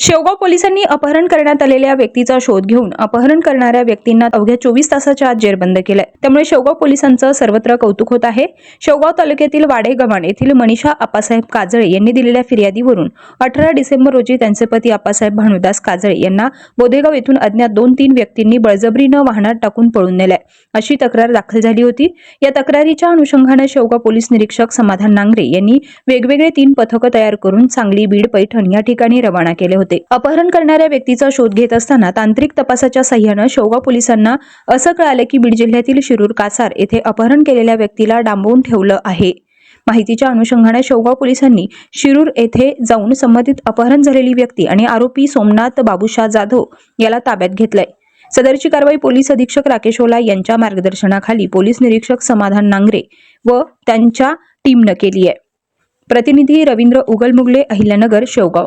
शेवगाव पोलिसांनी अपहरण करण्यात आलेल्या व्यक्तीचा शोध घेऊन अपहरण करणाऱ्या व्यक्तींना अवघ्या चोवीस तासाच्या आत जेरबंद केलंय. त्यामुळे शेवगाव पोलिसांचं सर्वत्र कौतुक होत आहे. शेवगाव तालुक्यातील वाडेगव्हाण येथील मनीषा आप्पासाहेब काजळे यांनी दिलेल्या फिर्यादीवरून अठरा डिसेंबर रोजी त्यांचे पती आप्पासाहेब भानुदास काजळे यांना बोधेगाव येथून अज्ञात दोन तीन व्यक्तींनी बळजबरीनं वाहनात टाकून पळून नेलंय. अशी तक्रार दाखल झाली होती. या तक्रारीच्या अनुषंगानं शेवगाव पोलीस निरीक्षक समाधान नांगरे यांनी वेगवेगळे तीन पथकं तयार करून सांगली बीड पैठण या ठिकाणी रवाना केले होते. अपहरण करणाऱ्या व्यक्तीचा शोध घेत असताना तांत्रिक तपासाच्या सह्यानं शेवगाव पोलिसांना असं कळालं की बीड जिल्ह्यातील शिरूर कासार येथे अपहरण केलेल्या व्यक्तीला डांबवून ठेवलं आहे. माहितीच्या अनुषंगाने शेवगाव पोलिसांनी शिरूर येथे जाऊन संबंधित अपहरण झालेली व्यक्ती आणि आरोपी सोमनाथ बाबूशाह जाधव याला ताब्यात घेतलंय. सदरची कारवाई पोलीस अधीक्षक राकेश ओला यांच्या मार्गदर्शनाखाली पोलीस निरीक्षक समाधान नांगरे व त्यांच्या टीमनं केली आहे प्रतिनिधी रवींद्र उगलमुगले अहिल्यानगर शेवगाव.